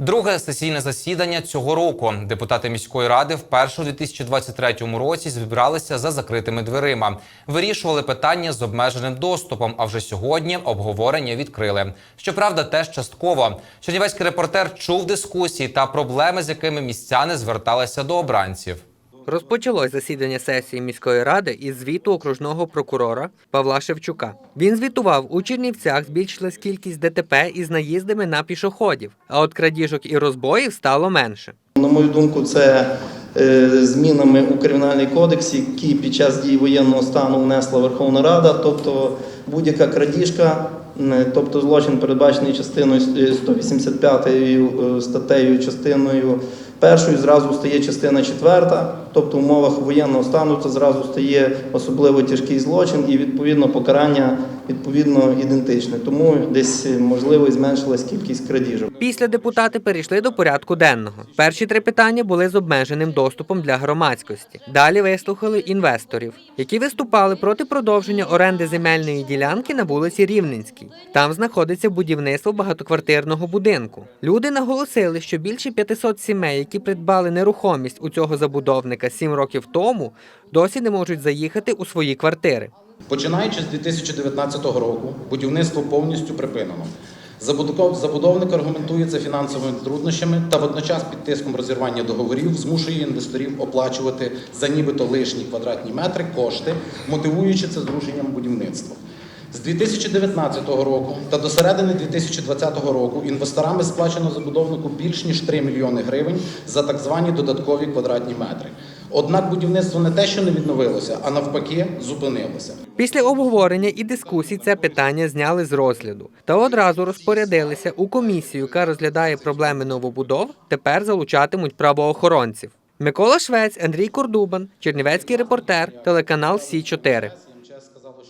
Друге сесійне засідання цього року. Депутати міської ради вперше у 2023 році зібралися за закритими дверима. Вирішували питання з обмеженим доступом. А вже сьогодні обговорення відкрили. Щоправда, теж частково. Чернівецький репортер чув дискусії та проблеми, з якими містяни зверталися до обранців. Розпочалось засідання сесії міської ради із звіту окружного прокурора Павла Шевчука. Він звітував, у Чернівцях збільшилась кількість ДТП із наїздами на пішоходів, а от крадіжок і розбоїв стало менше. На мою думку, це е, змінами у кримінальний кодекс, які під час дії воєнного стану внесла Верховна Рада, тобто будь-яка крадіжка, е, тобто злочин передбачений частиною е, 185 е, статтею, частиною першою, зразу стає частина четверта, тобто в умовах воєнного стану це зразу стає особливо тяжкий злочин і відповідно покарання відповідно ідентичне. Тому десь можливо зменшилась кількість крадіжок. Після депутати перейшли до порядку денного. Перші три питання були з обмеженим доступом для громадськості. Далі вислухали інвесторів, які виступали проти продовження оренди земельної ділянки на вулиці Рівненській. Там знаходиться будівництво багатоквартирного будинку. Люди наголосили, що більше 500 сімей, які придбали нерухомість у цього забудовника 7 років тому, досі не можуть заїхати у свої квартири. Починаючи з 2019 року, будівництво повністю припинено. Забудов- Забудовник аргументує це фінансовими труднощами та водночас під тиском розірвання договорів змушує інвесторів оплачувати за нібито лишні квадратні метри кошти, мотивуючи це зрушенням будівництва. З 2019 року та до середини 2020 року інвесторами сплачено забудовнику більш ніж 3 мільйони гривень за так звані додаткові квадратні метри. Однак будівництво не те, що не відновилося, а навпаки, зупинилося. Після обговорення і дискусій це питання зняли з розгляду та одразу розпорядилися у комісію, яка розглядає проблеми новобудов. Тепер залучатимуть правоохоронців. Микола Швець, Андрій Кордубан, Чернівецький репортер, телеканал Сі 4